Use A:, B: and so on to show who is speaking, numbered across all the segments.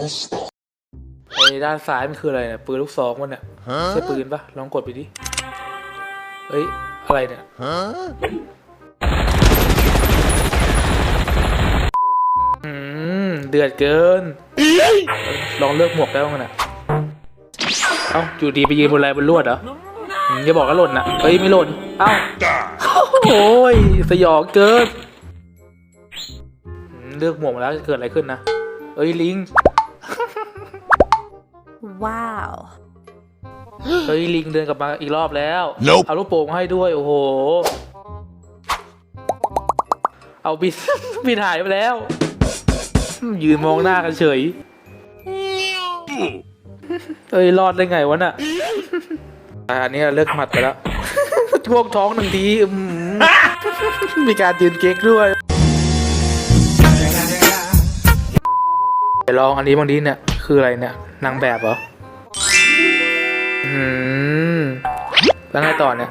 A: ไอ้ด้านซ้ายมันคืออะไรเนี่ยปืนลูกซองวะเนี่ยใช่ปืนปะลองกดไปดิเฮ้ย อะไรเนี่ยอืมเดือดเกิน ลองเลือกหมวกได้บ้างนะเอ้าอยู่ดีไปยืนบนอะไรบนลวดเหรออืมอย่าบอกว่าหล่นนะเฮ้ย ไม่หล่น เอ้า โอ้ย สยองเกินอืมเลือกหมวกมาแล้วจะเกิดอะไรขึ้นนะ เอ้ย ลิง
B: Wow.
A: เฮ้ยลิงเดินกลับมาอีกรอบแล้ว
C: Nope
A: เอาลูกโป่งมาให้ด้วย โอ้โห เอาบิน บินหายไปแล้ว ยืนมองหน้ากันเฉย เอ้ยรอดได้ไงวะน่ะ อะอันนี้เลิกหมัดไปแล้ว ท่วงท้องหนึ่งทีอื้อหือมีการยืนเก๊กด้วย ลองอันนี้บางทีเนี่ย คืออะไรเนี่ยนางแบบเหรออืมแล้วไงต่อเนี่ย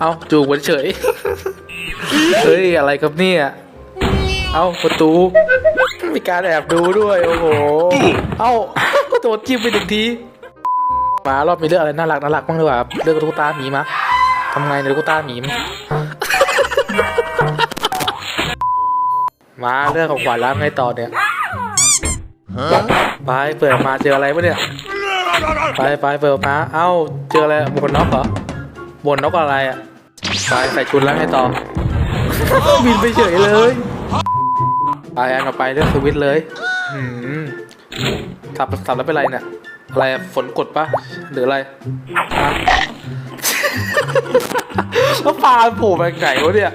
A: เอาจูบกันเฉย เฮ้ย อะไรครับเนี่ย เอาประตู มีการแอบดูด้วย โอ้โห เอาโดนจิ้มไปหนึ่งทีมารอบมีเรื่องอะไรน่ารักน่ารักบ้างดีกว่าเรื่องตุ๊กตาหมีมะทำไงในยตุ๊กตาหมีมมาเรื่องของขวัญแล้วไงต่อเนี่ย ไปเปิดมาเจออะไรปะเนี่ย ไปไปเปิดมาเอ้า เจออะไรบนน็อกเหรอบนน็อกอะไรอะ ไปใส่ชุดแล้วไงต่อ บินไปเฉยเลยไปอันต่อไปเลือกสวิตช์เลยหืมสับสับแล้วเป็นไรเนี่ย อะไรอะฝนกดปะหรืออะไรฮะแล้วปลาโผล่ไปไหนวะเนี่ย